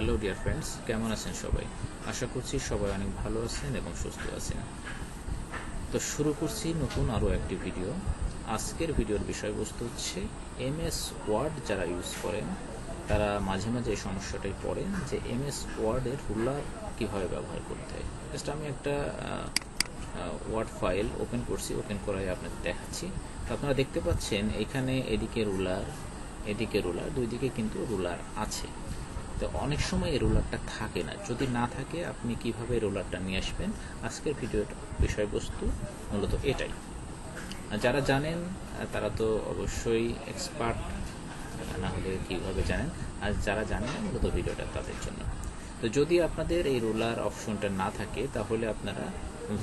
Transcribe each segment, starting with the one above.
Hello dear friends কেমন আছেন সবাই? আশা করছি সবাই অনেক ভালো আছেন এবং সুস্থ আছেন। তো শুরু করছি নতুন আরও একটি ভিডিও আজকের ভিডিওর বিষয়বস্তু হচ্ছে এমএস ওয়ার্ড যারা ইউজ করেন, তারা মাঝে মাঝে এই সমস্যাটাই পড়েন যে এমএস ওয়ার্ডের রুলার কীভাবে ব্যবহার করতে হয়। জাস্ট আমি একটা ওয়ার্ড ফাইল ওপেন করছি ওপেন করাই আপনাদের দেখাচ্ছি। তো আপনারা দেখতে পাচ্ছেন এখানে এদিকে রুলার এদিকে রুলার, দুই দিকে কিন্তু রুলার আছে। তো অনেক সময় এই রোলারটা থাকে না। যদি না থাকে, আপনি কীভাবে রোলারটা নিয়ে আসবেন? আজকের ভিডিওর বিষয়বস্তু মূলত এটাই। যারা জানেন তারা তো অবশ্যই এক্সপার্ট না হলে কীভাবে জানেন? আর যারা জানেন, মূলত ভিডিওটা তাদের জন্য। তো যদি আপনাদের এই রোলার অপশনটা না থাকে, তাহলে আপনারা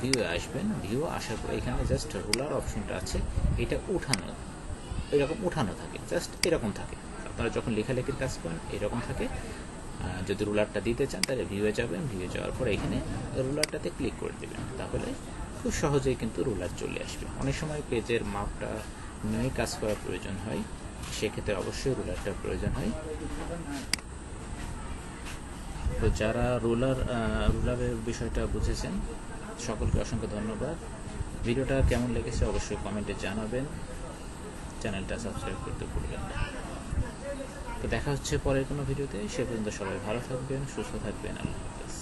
ভিউ আসবেন। ভিউ আসার পর এখানে জাস্ট রোলার অপশনটা আছে। এটা উঠানো, এরকম উঠানো থাকে। জাস্ট এরকম থাকে। আপনারা যখন লেখালেখির কাজ করেন, এরকম থাকে। যদি রুলারটা দিতে চান, তাহলে ভিউয়ে যাবেন। ভিউয়ে যাওয়ার পর এখানে রুলারটাতে ক্লিক করে দেবেন। তাহলে খুব সহজেই কিন্তু রুলার চলে আসবে। অনেক সময় পেজের মাপটা নিয়ে কাজ করার প্রয়োজন হয়। সেক্ষেত্রে অবশ্যই রুলারটার প্রয়োজন হয়। তো যারা রুলার রুলারের বিষয়টা বুঝেছেন, সকলকে অসংখ্য ধন্যবাদ। ভিডিওটা কেমন লেগেছে অবশ্যই কমেন্টে জানাবেন। চ্যানেলটা সাবস্ক্রাইব করতে ভুলবেন না। তো দেখা হচ্ছে পরের কোনো ভিডিওতে। সে পর্যন্ত সবাই ভালো থাকবেন, সুস্থ থাকবেন। আল্লাহ হাফেজ।